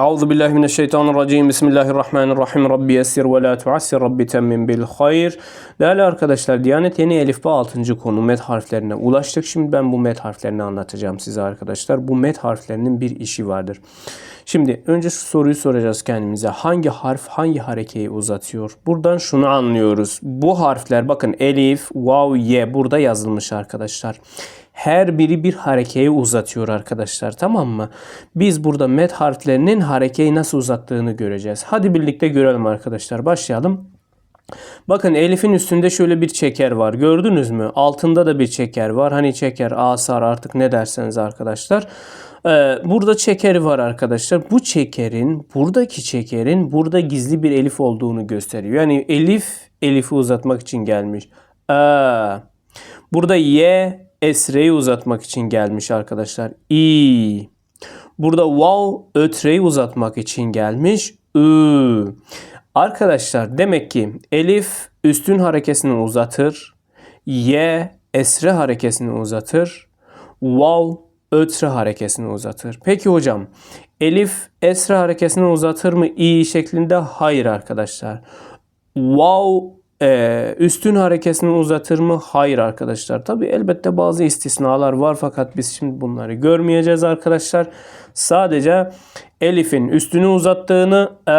Euzu billahi mineşşeytanirracim. Bismillahirrahmanirrahim. Rabbi yessir ve la tuassir. Rabbi temmin bil hayr. Değerli arkadaşlar, Diyanet Yeni Elifba 6. konu met harflerine ulaştık. Şimdi ben bu met harflerini anlatacağım size arkadaşlar. Bu met harflerinin bir işi vardır. Şimdi önce şu soruyu soracağız kendimize. Hangi harf hangi harekeyi uzatıyor? Buradan şunu anlıyoruz. Bu harfler bakın elif, vav, ye burada yazılmış arkadaşlar. Her biri bir harekeyi uzatıyor arkadaşlar tamam mı? Biz burada met harflerinin harekeyi nasıl uzattığını göreceğiz. Hadi birlikte görelim arkadaşlar. Başlayalım. Bakın Elif'in üstünde şöyle bir çeker var. Gördünüz mü? Altında da bir çeker var. Hani çeker, asar artık ne derseniz arkadaşlar. Ee, burada çekeri var arkadaşlar. Bu çekerin, buradaki çekerin burada gizli bir elif olduğunu gösteriyor. Yani elif, elifi uzatmak için gelmiş. Aa. Burada ye, esreyi uzatmak için gelmiş arkadaşlar. İ. Burada vav, ötreyi uzatmak için gelmiş. Ü. Arkadaşlar demek ki elif üstün harekesini uzatır. Y esre harekesini uzatır. Vav ötre harekesini uzatır. Peki hocam elif esre harekesini uzatır mı i şeklinde? Hayır arkadaşlar. Vav e, üstün harekesini uzatır mı? Hayır arkadaşlar. Tabi elbette bazı istisnalar var fakat biz şimdi bunları görmeyeceğiz arkadaşlar. Sadece elifin üstünü uzattığını e,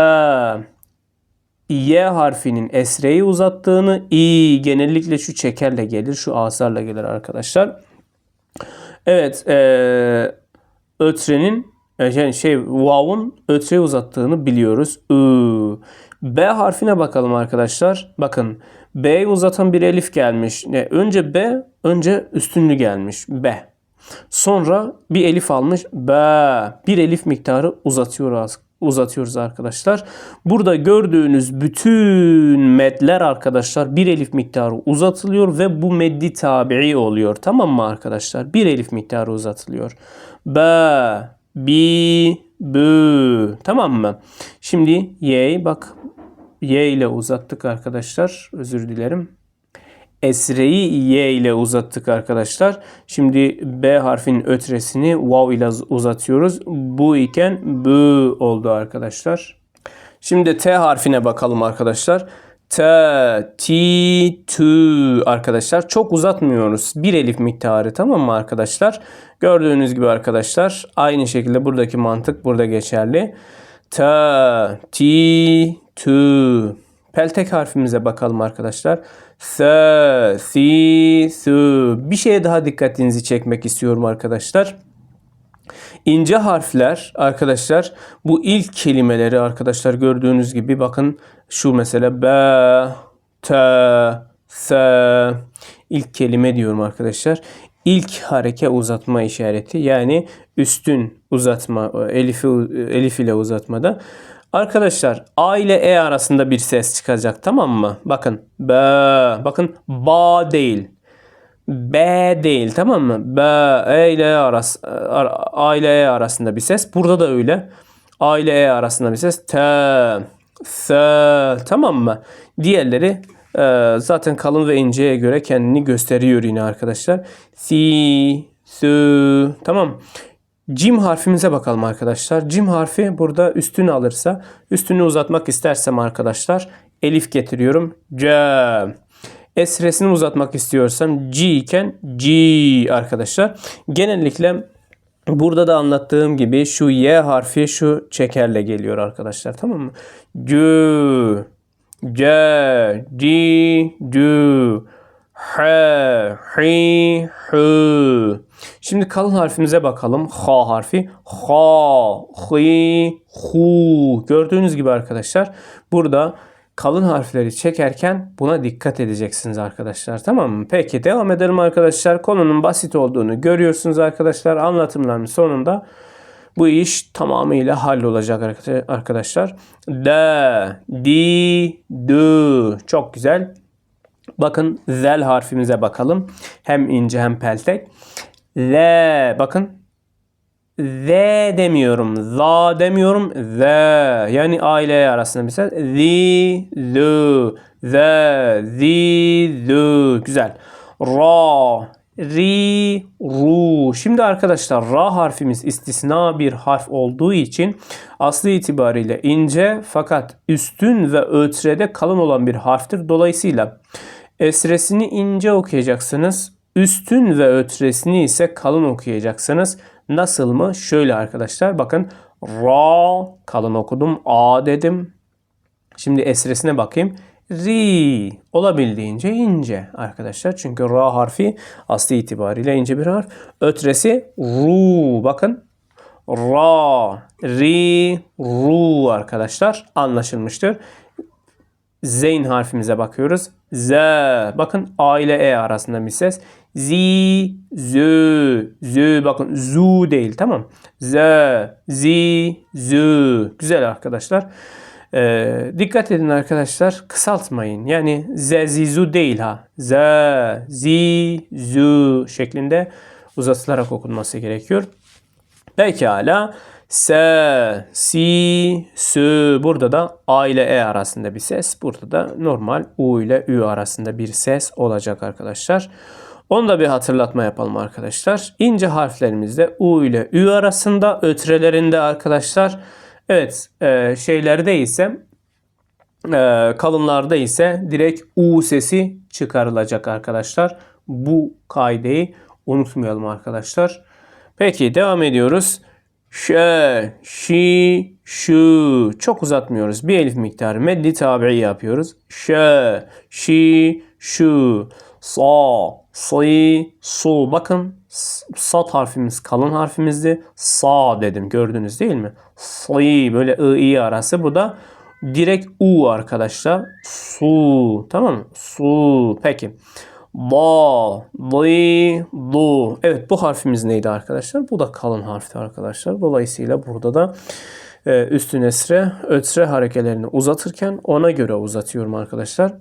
Y harfinin esreyi uzattığını i genellikle şu çekerle gelir, şu asarla gelir arkadaşlar. Evet, e, ötrenin yani şey vav'un ötreyi uzattığını biliyoruz. I. B harfine bakalım arkadaşlar. Bakın B'yi uzatan bir elif gelmiş. Önce B, önce üstünlü gelmiş. B. Sonra bir elif almış. B. Bir elif miktarı uzatıyor uzatıyoruz arkadaşlar. Burada gördüğünüz bütün medler arkadaşlar bir elif miktarı uzatılıyor ve bu meddi tabi'i oluyor. Tamam mı arkadaşlar? Bir elif miktarı uzatılıyor. B, bi, bü. Tamam mı? Şimdi y bak y ile uzattık arkadaşlar. Özür dilerim. Esre'yi y ile uzattık arkadaşlar. Şimdi B harfinin ötresini vav ile uzatıyoruz. Bu iken bü oldu arkadaşlar. Şimdi T harfine bakalım arkadaşlar. T, T, T arkadaşlar. Çok uzatmıyoruz. Bir elif miktarı tamam mı arkadaşlar? Gördüğünüz gibi arkadaşlar aynı şekilde buradaki mantık burada geçerli. T, T, T. Peltek harfimize bakalım arkadaşlar. S, si, su. Bir şeye daha dikkatinizi çekmek istiyorum arkadaşlar. İnce harfler arkadaşlar bu ilk kelimeleri arkadaşlar gördüğünüz gibi bakın şu mesela b, t, s ilk kelime diyorum arkadaşlar. İlk hareke uzatma işareti yani üstün uzatma elifi elif ile uzatmada Arkadaşlar A ile E arasında bir ses çıkacak tamam mı? Bakın B, bakın ba değil. B değil tamam mı? B, E ile E arası, A ile E arasında bir ses. Burada da öyle. A ile E arasında bir ses. T, S tamam mı? Diğerleri e, zaten kalın ve inceye göre kendini gösteriyor yine arkadaşlar. Si, su tamam. Cim harfimize bakalım arkadaşlar. Cim harfi burada üstünü alırsa üstünü uzatmak istersem arkadaşlar elif getiriyorum. C. Esresini uzatmak istiyorsam C iken G arkadaşlar. Genellikle burada da anlattığım gibi şu Y harfi şu çekerle geliyor arkadaşlar. Tamam mı? C. C. C. C. H, hi, hu. Şimdi kalın harfimize bakalım. Ha harfi. Ha, hi, hu. Gördüğünüz gibi arkadaşlar burada kalın harfleri çekerken buna dikkat edeceksiniz arkadaşlar. Tamam mı? Peki devam edelim arkadaşlar. Konunun basit olduğunu görüyorsunuz arkadaşlar. Anlatımların sonunda bu iş tamamıyla hallolacak arkadaşlar. D, di, du. Çok güzel. Bakın zel harfimize bakalım. Hem ince hem peltek. L bakın. Z demiyorum. Za demiyorum. Z. Yani A ile arasında mesela. Zi, zu. Z, zi, zu. Güzel. Ra, ri, ru. Şimdi arkadaşlar ra harfimiz istisna bir harf olduğu için aslı itibariyle ince fakat üstün ve ötrede kalın olan bir harftir. Dolayısıyla esresini ince okuyacaksınız. Üstün ve ötresini ise kalın okuyacaksınız. Nasıl mı? Şöyle arkadaşlar bakın ra kalın okudum. A dedim. Şimdi esresine bakayım. Ri olabildiğince ince arkadaşlar. Çünkü ra harfi aslı itibariyle ince bir harf. Ötresi ru. Bakın ra, ri, ru arkadaşlar anlaşılmıştır. Zeyn harfimize bakıyoruz. Z. Bakın A ile E arasında bir ses. Z, Z, Z. Bakın zu değil tamam. Z, Z, Z. Güzel arkadaşlar. Ee, dikkat edin arkadaşlar kısaltmayın. Yani z, z, zu değil ha. Z, z, zu şeklinde uzatılarak okunması gerekiyor. Pekala. Se, si, sü. Burada da A ile E arasında bir ses. Burada da normal U ile Ü arasında bir ses olacak arkadaşlar. Onu da bir hatırlatma yapalım arkadaşlar. İnce harflerimizde U ile Ü arasında ötrelerinde arkadaşlar Evet e, şeylerde ise e, kalınlarda ise direkt U sesi çıkarılacak arkadaşlar. Bu kaideyi unutmayalım arkadaşlar. Peki devam ediyoruz. Ş, şi, şu. Çok uzatmıyoruz. Bir elif miktarı meddi tabi'i yapıyoruz. Ş, şi, şu. Sa, si, su. Bakın sat harfimiz kalın harfimizdi. Sa dedim gördünüz değil mi? Si böyle i, i arası. Bu da direkt u arkadaşlar. Su. Tamam mı? Su. Peki. Da, di, du. Evet bu harfimiz neydi arkadaşlar? Bu da kalın harfti arkadaşlar. Dolayısıyla burada da e, üstün esre, ötre harekelerini uzatırken ona göre uzatıyorum arkadaşlar.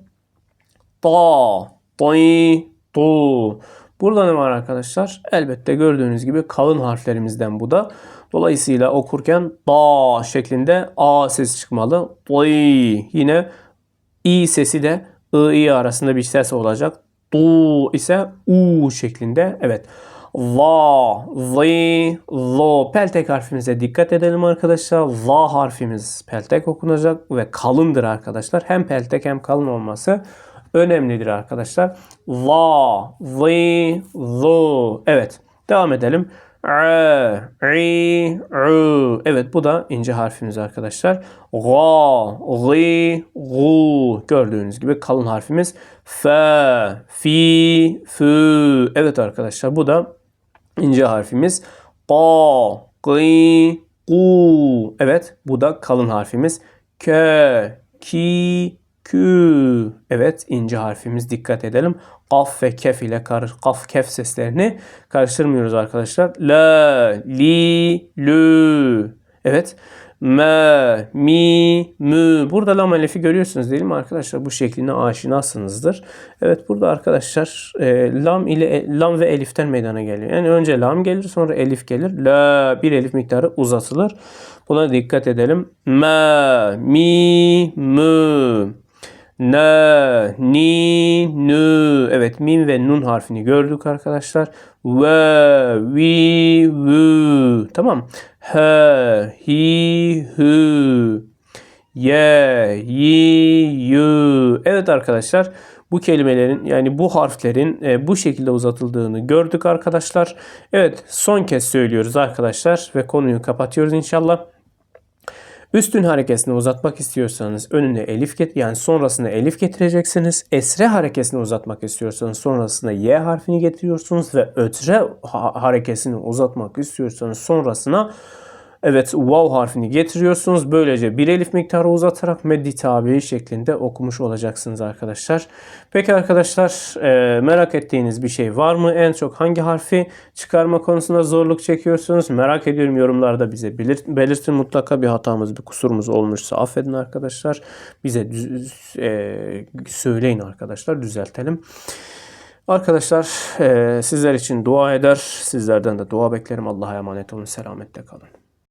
Da, di, du. Burada ne var arkadaşlar? Elbette gördüğünüz gibi kalın harflerimizden bu da. Dolayısıyla okurken da şeklinde a sesi çıkmalı. Di. Yine i sesi de i, i arasında bir ses olacak. Du ise u şeklinde. Evet. Va, zi, zo. Peltek harfimize dikkat edelim arkadaşlar. Va harfimiz peltek okunacak ve kalındır arkadaşlar. Hem peltek hem kalın olması önemlidir arkadaşlar. Va, zi, zo. Evet. Devam edelim. A, i, u. Evet bu da ince harfimiz arkadaşlar. Ga, gi, gu. Gördüğünüz gibi kalın harfimiz. F, fi, fü. Evet arkadaşlar bu da ince harfimiz. Ga, gi, gu. Evet bu da kalın harfimiz. K, ki, Kü. Evet ince harfimiz dikkat edelim. Kaf ve kef ile karış kaf kef seslerini karıştırmıyoruz arkadaşlar. La, li, lü. Evet. Me, mi, mü. Burada lam elifi görüyorsunuz değil mi arkadaşlar? Bu şekline aşinasınızdır. Evet burada arkadaşlar e, lam ile e, lam ve eliften meydana geliyor. Yani önce lam gelir sonra elif gelir. La bir elif miktarı uzatılır. Buna dikkat edelim. Me, mi, mü ne, ni, nü. Evet mim ve nun harfini gördük arkadaşlar. Ve, vi, vü. Tamam. He, hi, hü. Ye, yi, yü. Evet arkadaşlar bu kelimelerin yani bu harflerin e, bu şekilde uzatıldığını gördük arkadaşlar. Evet son kez söylüyoruz arkadaşlar ve konuyu kapatıyoruz inşallah. Üstün harekesini uzatmak istiyorsanız önüne elif get yani sonrasında elif getireceksiniz. Esre harekesini uzatmak istiyorsanız sonrasında y harfini getiriyorsunuz ve ötre harekesini uzatmak istiyorsanız sonrasına Evet vav harfini getiriyorsunuz. Böylece bir elif miktarı uzatarak meddi tabi şeklinde okumuş olacaksınız arkadaşlar. Peki arkadaşlar e, merak ettiğiniz bir şey var mı? En çok hangi harfi çıkarma konusunda zorluk çekiyorsunuz? Merak ediyorum yorumlarda bize belir belirtin. Mutlaka bir hatamız bir kusurumuz olmuşsa affedin arkadaşlar. Bize e, söyleyin arkadaşlar düzeltelim. Arkadaşlar e, sizler için dua eder. Sizlerden de dua beklerim. Allah'a emanet olun. Selamette kalın.